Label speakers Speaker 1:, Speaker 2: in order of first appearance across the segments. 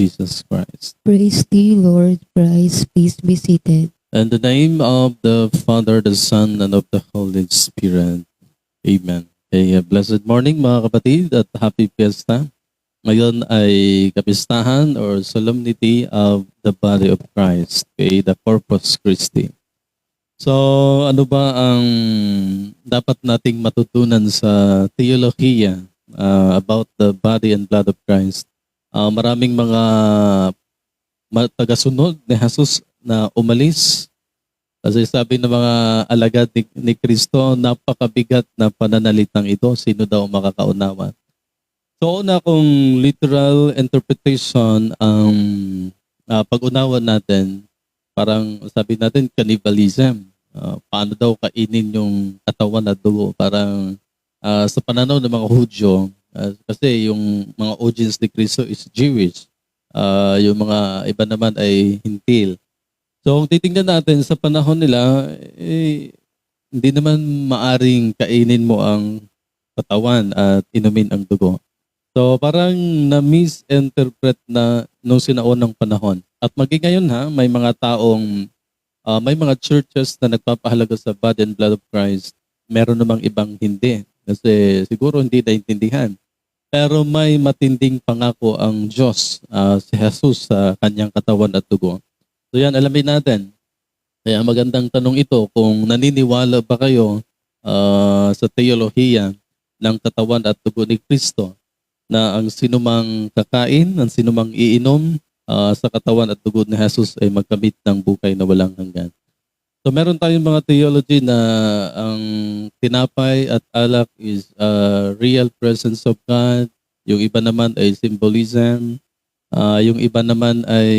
Speaker 1: Jesus Christ.
Speaker 2: Praise thee, Lord Christ. Please be seated.
Speaker 1: In the name of the Father, the Son, and of the Holy Spirit. Amen. Okay, blessed morning mga kapatid at happy fiesta. Ngayon ay kapistahan or solemnity of the body of Christ. Okay, the Corpus Christi. So, ano ba ang dapat nating matutunan sa teolohiya uh, about the body and blood of Christ? Uh, maraming mga tagasunod ni Jesus na umalis. Kasi sabi ng mga alagad ni, ni Kristo, napakabigat na pananalitang ito. Sino daw makakaunawa? So una kung literal interpretation ang ah, pag-unawa natin, parang sabi natin cannibalism. Ah, paano daw kainin yung katawan at dugo? Parang ah, sa pananaw ng mga Hudyo, ah, kasi yung mga audience ni Kristo is Jewish. Ah, yung mga iba naman ay hintil. So kung titingnan natin sa panahon nila, eh, hindi naman maaring kainin mo ang katawan at inumin ang dugo. So parang na-misinterpret na nung sinaunang panahon. At maging ngayon ha, may mga taong, ah, may mga churches na nagpapahalaga sa body and blood of Christ. Meron namang ibang hindi. Kasi siguro hindi naintindihan. Pero may matinding pangako ang Diyos, ah, si Jesus sa kanyang katawan at dugo. So yan, alamin natin. Kaya magandang tanong ito kung naniniwala ba kayo ah, sa teolohiya ng katawan at dugo ni Kristo na ang sinumang kakain, ang sinumang iinom ah, sa katawan at dugo ni Jesus ay magkamit ng bukay na walang hanggan. So meron tayong mga theology na ang tinapay at alak is ah, real presence of God. Yung iba naman ay symbolism. Ah, yung iba naman ay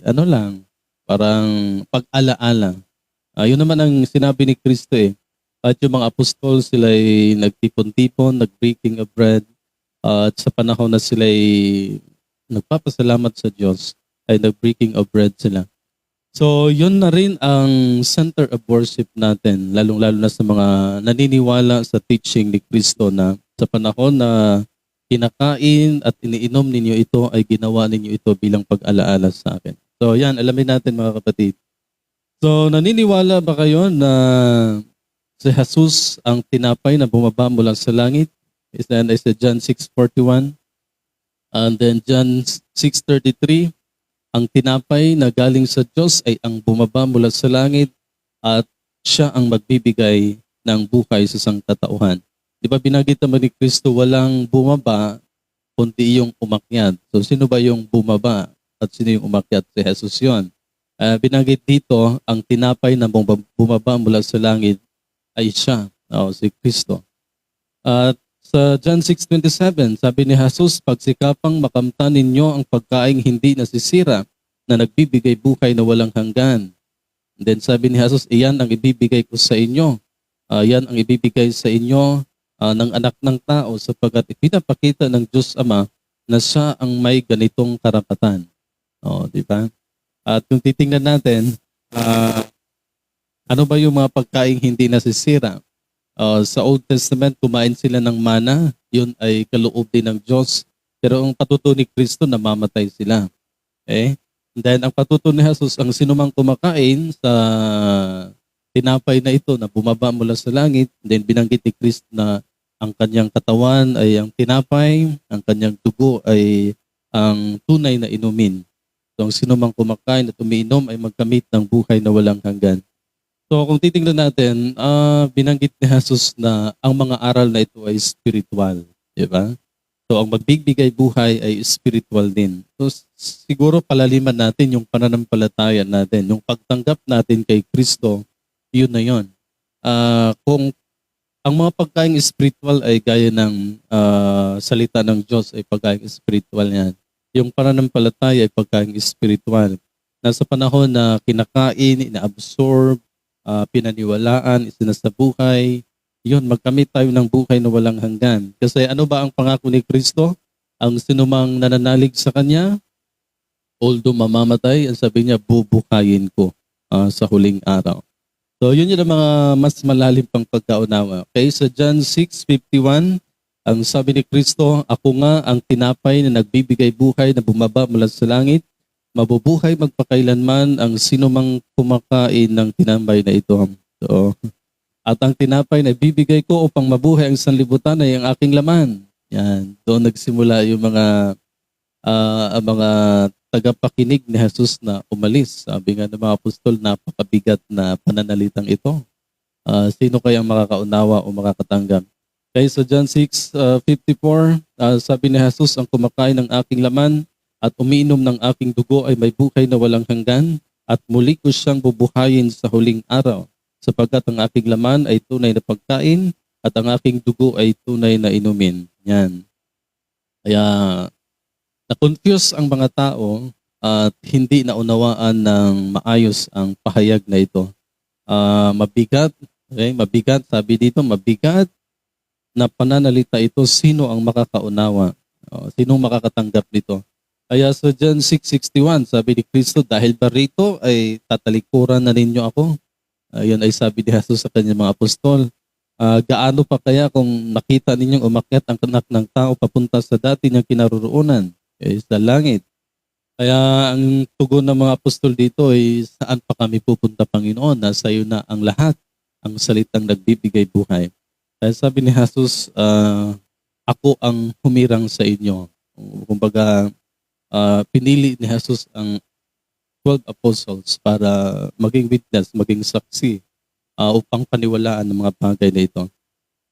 Speaker 1: ano lang, parang pag-alaala. Ah, yun naman ang sinabi ni Kristo eh. At yung mga apostol sila ay nagtipon-tipon, nag-breaking of bread. Ah, at sa panahon na sila ay nagpapasalamat sa Diyos, ay nag-breaking of bread sila. So, yun na rin ang center of worship natin, lalong-lalo na sa mga naniniwala sa teaching ni Kristo na sa panahon na kinakain at iniinom ninyo ito ay ginawa ninyo ito bilang pag-alaala sa akin. So, yan, alamin natin mga kapatid. So, naniniwala ba kayo na si Jesus ang tinapay na bumaba mula sa langit? Is that is John 6.41? And then John 6.33, ang tinapay na galing sa Diyos ay ang bumaba mula sa langit at siya ang magbibigay ng buhay sa sangkatauhan. Di ba binagit naman ni Kristo, walang bumaba, kundi yung umakyat. So sino ba yung bumaba at sino yung umakyat? Si Jesus yun. Uh, binanggit dito, ang tinapay na bumaba mula sa langit ay siya, o, si Kristo. At sa John 6.27, sabi ni Jesus, pagsikapang makamtan ninyo ang pagkaing hindi nasisira na nagbibigay buhay na walang hanggan. And then sabi ni Jesus, iyan ang ibibigay ko sa inyo. Ah, yan ang ibibigay sa inyo ah, ng anak ng tao sapagkat ipinapakita ng Diyos Ama na siya ang may ganitong karapatan. O, di ba? At kung titingnan natin, ah, ano ba yung mga pagkaing hindi nasisira? Uh, sa Old Testament, kumain sila ng mana. Yun ay kaloob din ng Diyos. Pero ang patuto ni Kristo, namamatay sila. Okay? And then, ang patuto ni Jesus, ang sinumang kumakain sa tinapay na ito na bumaba mula sa langit, then binanggit ni Kristo na ang kanyang katawan ay ang tinapay, ang kanyang dugo ay ang tunay na inumin. So, ang sinumang kumakain at umiinom ay magkamit ng buhay na walang hanggan. So kung titingnan natin, ah binanggit ni Jesus na ang mga aral na ito ay spiritual. Di ba? So ang magbibigay buhay ay spiritual din. So siguro palaliman natin yung pananampalataya natin, yung pagtanggap natin kay Kristo, yun na yun. Ah kung ang mga pagkain spiritual ay gaya ng ah, salita ng Diyos ay pagkain spiritual yan. Yung pananampalataya ay pagkain spiritual. Nasa panahon na kinakain, ina-absorb, ah, pinaniwalaan, isinasabuhay, yun, magkamit tayo ng buhay na walang hanggan. Kasi ano ba ang pangako ni Kristo? Ang sinumang nananalig sa Kanya, although mamamatay, ang sabi niya, bubuhayin ko ah, sa huling araw. So yun yung mga mas malalim pang pagkaunawa. Okay, sa John 6.51, Ang sabi ni Kristo, ako nga ang tinapay na nagbibigay buhay na bumaba mula sa langit. Mabubuhay magpakailanman ang sino mang kumakain ng tinapay na ito. So, at ang tinapay na bibigay ko upang mabuhay ang sanlibutan ay ang aking laman. Yan. Doon nagsimula yung mga ang mga tagapakinig ni Jesus na umalis. Sabi nga ng mga apostol, napakabigat na pananalitang ito. Ah, sino kaya makakaunawa o makakatanggap? Okay, so John 6, uh, 54, uh, sabi ni Jesus, ang kumakain ng aking laman at umiinom ng aking dugo ay may buhay na walang hanggan at muli ko siyang bubuhayin sa huling araw sapagkat ang aking laman ay tunay na pagkain at ang aking dugo ay tunay na inumin. Yan. Kaya na-confuse ang mga tao at hindi naunawaan ng maayos ang pahayag na ito. Ah, mabigat, okay? mabigat, sabi dito, mabigat na pananalita ito, sino ang makakaunawa? O, sinong makakatanggap nito? Kaya sa John 6.61, sabi ni Kristo, dahil ba rito ay tatalikuran na ninyo ako? Ayun ay sabi ni Jesus sa kanyang mga apostol. Ah, gaano pa kaya kung nakita ninyong umakyat ang anak ng tao papunta sa dati niyang kinaroroonan, eh, sa langit. Kaya ang tugon ng mga apostol dito ay saan pa kami pupunta Panginoon? Nasa iyo na ang lahat, ang salitang nagbibigay buhay. Kaya sabi ni Jesus, ah, ako ang humirang sa inyo. Kumbaga, ah, pinili ni Jesus ang 12 apostles para maging witness, maging saksi ah, upang paniwalaan ng mga bagay na ito.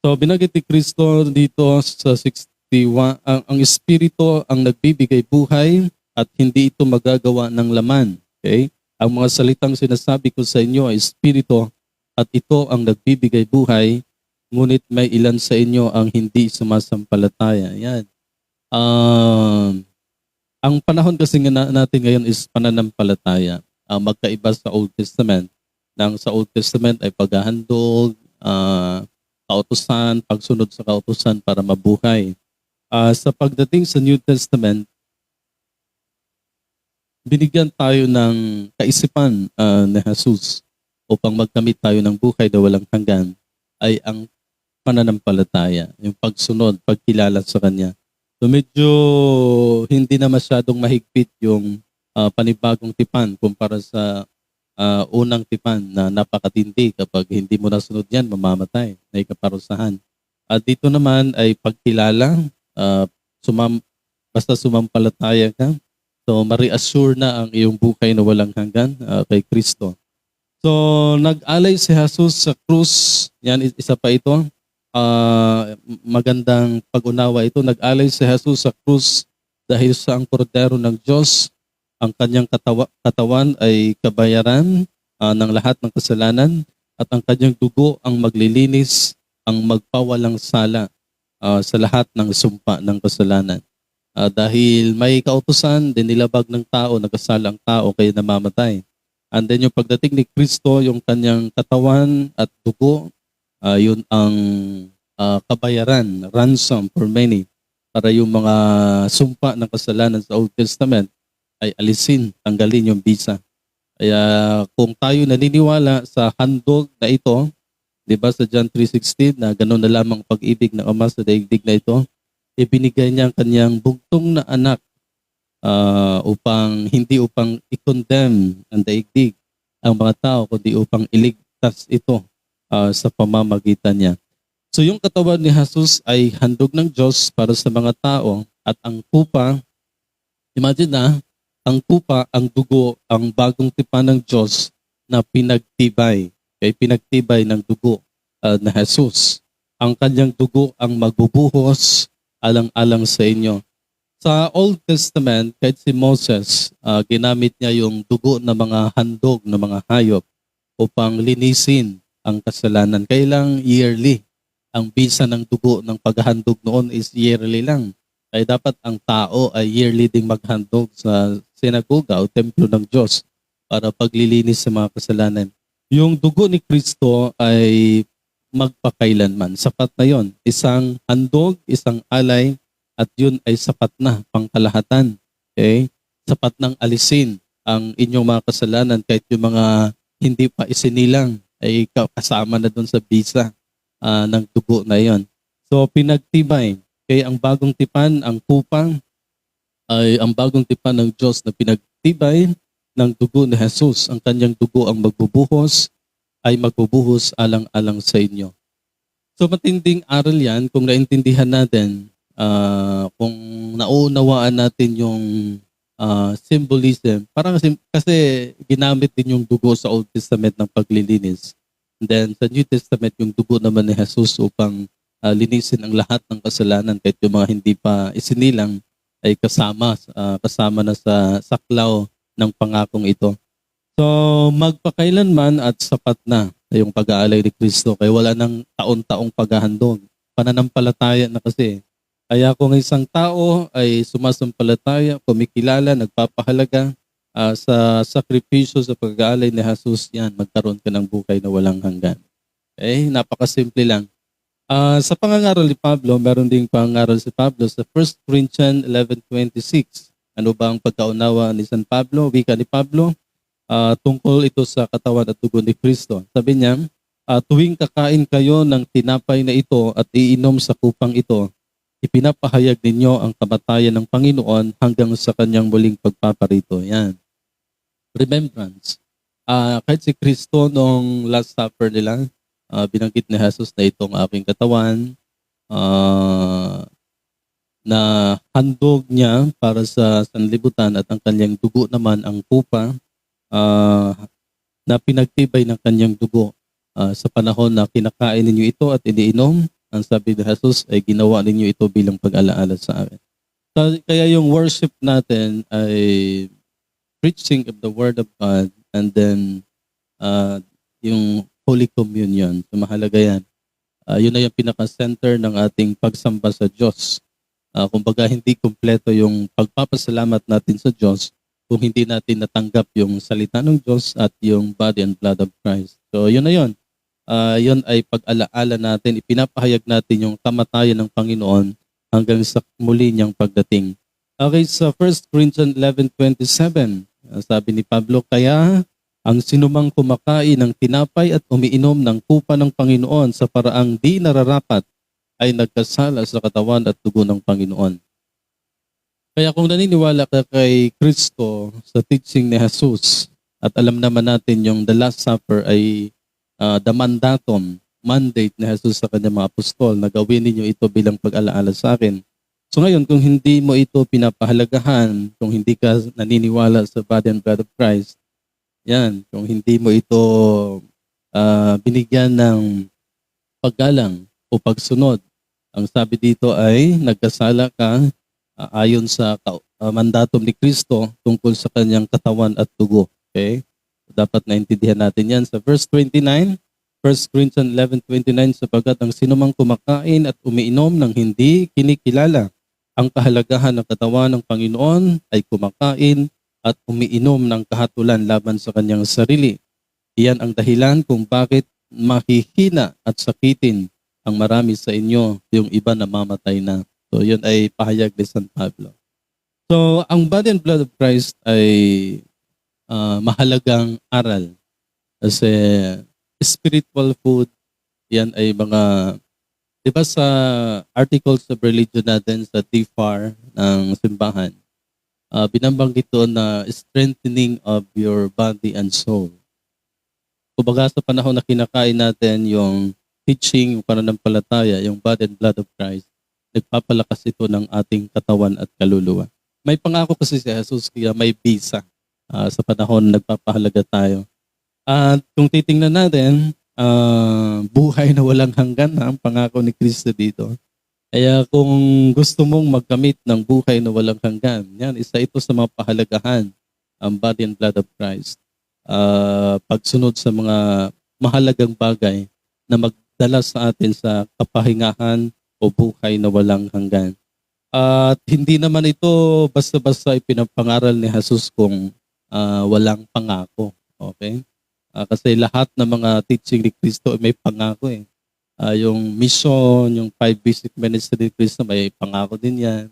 Speaker 1: So binanggit ni Kristo dito sa 61, ang, ang Espiritu ang nagbibigay buhay at hindi ito magagawa ng laman. Okay? Ang mga salitang sinasabi ko sa inyo ay Espiritu at ito ang nagbibigay buhay, ngunit may ilan sa inyo ang hindi sumasampalataya. Yan. Um, ang panahon kasi nga na- natin ngayon is pananampalataya. Ah, magkaiba sa Old Testament. Nang sa Old Testament ay paghahandog, ah, kautusan, pagsunod sa kautusan para mabuhay. Ah, sa pagdating sa New Testament, binigyan tayo ng kaisipan ah, ni Jesus upang magkamit tayo ng buhay na walang hanggan ay ang pananampalataya, yung pagsunod, pagkilala sa Kanya. So medyo hindi na masyadong mahigpit yung ah, panibagong tipan kumpara sa ah, unang tipan na napakatindi kapag hindi mo nasunod yan, mamamatay, may kaparusahan. At dito naman ay pagkilala, ah, sumam, basta sumampalataya ka, so ma-reassure na ang iyong buhay na walang hanggan ah, kay Kristo. So nag-alay si Jesus sa krus, yan is- isa pa ito, ah, magandang pag-unawa ito, nag-alay si Jesus sa krus dahil sa ang kordero ng Diyos, ang kanyang katawa, katawan ay kabayaran ah, ng lahat ng kasalanan at ang kanyang dugo ang maglilinis, ang magpawalang sala ah, sa lahat ng sumpa ng kasalanan. Ah, dahil may kautusan, din nilabag ng tao, nagkasala ang tao, kaya namamatay. And then yung pagdating ni Kristo, yung kanyang katawan at dugo, ah, yun ang ah, kabayaran, ransom for many, para yung mga sumpa ng kasalanan sa Old Testament ay alisin, tanggalin yung bisa. Kaya kung tayo naniniwala sa handog na ito, di ba sa John 3.16 na gano'n na lamang pag-ibig ng Ama sa daigdig na ito, ibinigay niya ang kanyang bugtong na anak ah, upang hindi upang i-condemn ang daigdig ang mga tao, kundi upang iligtas ito ah, sa pamamagitan niya. So yung katawan ni Jesus ay handog ng Diyos para sa mga tao at ang kupa, imagine na, ang kupa, ang dugo, ang bagong tipan ng Diyos na pinagtibay, kay pinagtibay ng dugo ah, na Jesus. Ang kanyang dugo ang magbubuhos alang-alang sa inyo. Sa Old Testament, kahit si Moses, ah, ginamit niya yung dugo ng mga handog ng mga hayop upang linisin ang kasalanan. Kailang yearly. Ang bisa ng dugo ng paghahandog noon is yearly lang. Kaya dapat ang tao ay yearly ding maghandog sa sinagoga o templo ng Diyos para paglilinis sa mga kasalanan. Yung dugo ni Kristo ay magpakailanman. Sapat na yon. Isang handog, isang alay, at yun ay sapat na pangkalahatan. Okay? Sapat ng alisin ang inyong mga kasalanan kahit yung mga hindi pa isinilang ay ka- kasama na doon sa bisa ah, ng dugo na yon. So pinagtibay Kaya ang bagong tipan, ang kupang, ay ang bagong tipan ng Diyos na pinagtibay ng dugo ni Jesus. Ang kanyang dugo ang magbubuhos, ay magbubuhos alang-alang sa inyo. So matinding aral yan kung naintindihan natin, ah, kung nauunawaan natin yung ah, symbolism. Parang kasi, kasi ginamit din yung dugo sa Old Testament ng paglilinis. And then sa New Testament, yung dugo naman ni Jesus upang ah, linisin ang lahat ng kasalanan kahit yung mga hindi pa isinilang ay kasama ah, kasama na sa saklaw ng pangakong ito. So magpakailanman at sapat na yung pag-aalay ni Kristo kaya wala nang taon-taong paghahandog. Pananampalataya na kasi. Kaya kung isang tao ay sumasampalataya, kumikilala, nagpapahalaga ah, sa sakripisyo sa pag-aalay ni Jesus, yan, magkaroon ka ng buhay na walang hanggan. Okay? Napakasimple lang. Ah, sa pangangaral ni Pablo, meron ding pangangaral si Pablo sa 1 Corinthians 11.26. Ano ba ang pagkaunawa ni San Pablo? Wika ni Pablo, ah, tungkol ito sa katawan at dugo ni Kristo. Sabi niya, ah, tuwing kakain kayo ng tinapay na ito at iinom sa kupang ito, ipinapahayag ninyo ang kamatayan ng Panginoon hanggang sa kanyang muling pagpaparito. Yan. Remembrance. Ah, kahit si Kristo nung Last Supper nila, ah, binanggit ni Jesus na itong aking katawan, ah, na handog niya para sa sanlibutan at ang kanyang dugo naman ang pupa ah, na pinagtibay ng kanyang dugo ah, sa panahon na kinakain ninyo ito at iniinom. Ang sabi ni Jesus ay ginawa ninyo ito bilang pag-alaala sa akin. So, kaya yung worship natin ay preaching of the Word of God and then ah, yung Holy Communion. So mahalaga yan. Ah, yun na yung pinaka-center ng ating pagsamba sa Diyos. Ah, kumbaga hindi kumpleto yung pagpapasalamat natin sa Diyos kung hindi natin natanggap yung salita ng Diyos at yung body and blood of Christ. So yun na yun. Ah, yun ay pag-alaala natin, ipinapahayag natin yung kamatayan ng Panginoon hanggang sa muli niyang pagdating. Okay, sa 1 Corinthians 11.27, ah, sabi ni Pablo, Kaya ang sinumang kumakain ng tinapay at umiinom ng kupa ng Panginoon sa paraang di nararapat ay nagkasala sa katawan at dugo ng Panginoon. Kaya kung naniniwala ka kay Kristo sa teaching ni Jesus at alam naman natin yung the Last Supper ay ah, the mandatum, mandate ni Jesus sa kanyang mga apostol na gawin ninyo ito bilang pag-alaala sa akin. So ngayon, kung hindi mo ito pinapahalagahan, kung hindi ka naniniwala sa body and blood of Christ, yan, kung hindi mo ito ah, binigyan ng paggalang o pagsunod, ang sabi dito ay nagkasala ka ah, ayon sa ah, mandatum ni Kristo tungkol sa kanyang katawan at dugo. Okay? Dapat naintindihan natin yan. Sa verse 29, 1 Corinthians 11.29, sapagkat ang sinumang kumakain at umiinom ng hindi kinikilala ang kahalagahan ng katawan ng Panginoon ay kumakain at umiinom ng kahatulan laban sa kanyang sarili. Iyan ang dahilan kung bakit mahihina at sakitin ang marami sa inyo, yung iba namamatay na. So yun ay pahayag ni San Pablo. So ang body and blood of Christ ay ah, mahalagang aral. Kasi spiritual food, yan ay mga, di ba sa articles of religion natin sa DFAR ng simbahan, ah, binabanggit doon na strengthening of your body and soul. Kumbaga sa panahon na kinakain natin yung teaching, yung pananampalataya, yung body and blood of Christ, nagpapalakas ito ng ating katawan at kaluluwa. May pangako kasi si Jesus kaya may visa ah, sa panahon na nagpapahalaga tayo. At kung titingnan natin, ah, buhay na walang hanggan na ang pangako ni Kristo dito. Kaya kung gusto mong magkamit ng buhay na walang hanggan, yan, isa ito sa mga pahalagahan, ang body and blood of Christ. Ah, pagsunod sa mga mahalagang bagay na magdala sa atin sa kapahingahan o buhay na walang hanggan. At hindi naman ito basta-basta ipinapangaral ni Jesus kung ah, walang pangako. Okay? Ah, kasi lahat ng mga teaching ni Kristo ay may pangako eh. Ah, yung mission, yung five basic ministry ni Kristo, may pangako din yan.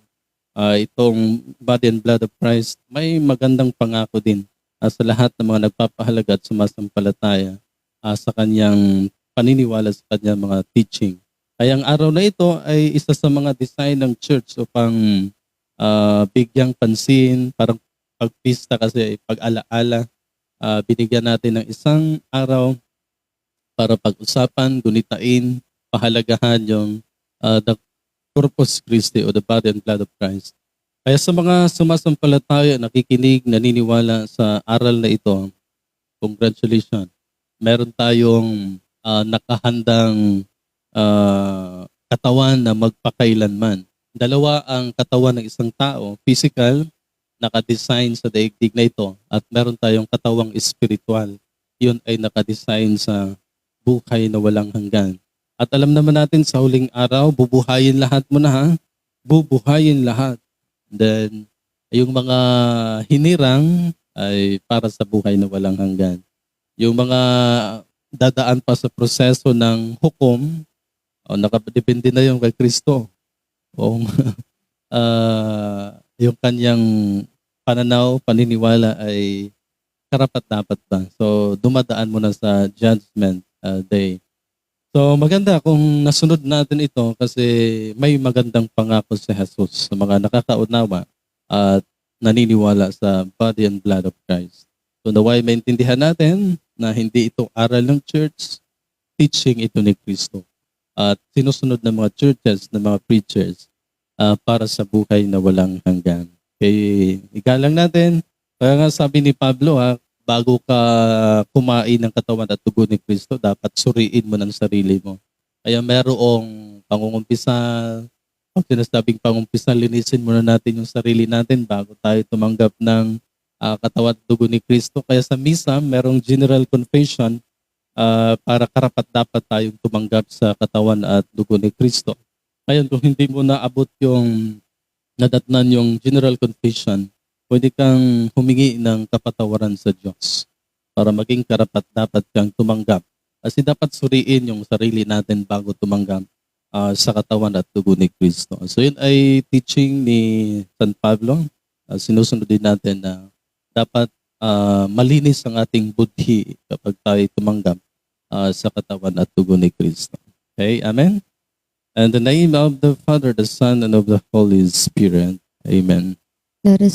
Speaker 1: Ah, itong body and blood of Christ, may magandang pangako din ah, sa lahat ng mga nagpapahalaga at sumasampalataya ah, sa kanyang paniniwala sa kanyang mga teaching. Kaya ang araw na ito ay isa sa mga design ng church upang ah, bigyang pansin, parang pagpista kasi ay pag-alaala. Ah, binigyan natin ng isang araw para pag-usapan, gunitain, pahalagahan yung ah, the Corpus Christi o the body and blood of Christ. Kaya sa mga sumasampalataya, nakikinig, naniniwala sa aral na ito, congratulations. Meron tayong ah, nakahandang ah, katawan na magpakailanman. Dalawa ang katawan ng isang tao, physical, nakadesign sa daigdig na ito, at meron tayong katawang spiritual. Yun ay nakadesign sa buhay na walang hanggan. At alam naman natin sa huling araw, bubuhayin lahat mo na ha. Bubuhayin lahat. Then, yung mga hinirang ay para sa buhay na walang hanggan. Yung mga dadaan pa sa proseso ng hukom, o nakadepende na yung kay Kristo. O ah, yung kanyang pananaw, paniniwala ay karapat dapat ba. So dumadaan mo na sa judgment ah, day. So maganda kung nasunod natin ito kasi may magandang pangako si Jesus sa mga nakakaunawa at naniniwala sa body and blood of Christ. So naway maintindihan natin na hindi ito aral ng church, teaching ito ni Kristo. At sinusunod ng mga churches, ng mga preachers ah, para sa buhay na walang hanggan. Kaya igalang natin, kaya nga sabi ni Pablo ha, bago ka kumain ng katawan at dugo ni Kristo, dapat suriin mo ng sarili mo. Kaya merong pangungumpisal, pag sinasabing pangumpisal, linisin muna natin yung sarili natin bago tayo tumanggap ng ah, katawan at dugo ni Kristo. Kaya sa misa, merong general confession ah, para karapat dapat tayong tumanggap sa katawan at dugo ni Kristo. Ngayon, kung hindi mo naabot yung nadatnan yung general confession, pwede kang humingi ng kapatawaran sa Diyos para maging karapat dapat kang tumanggap. Kasi dapat suriin yung sarili natin bago tumanggap ah, sa katawan at dugo ni Kristo. So yun ay teaching ni San Pablo. Ah, sinusunod din natin na dapat ah, malinis ang ating budhi kapag tayo tumanggap ah, sa katawan at dugo ni Kristo. Okay, amen? And the name of the Father, the Son, and of the Holy Spirit. Amen.
Speaker 2: Let us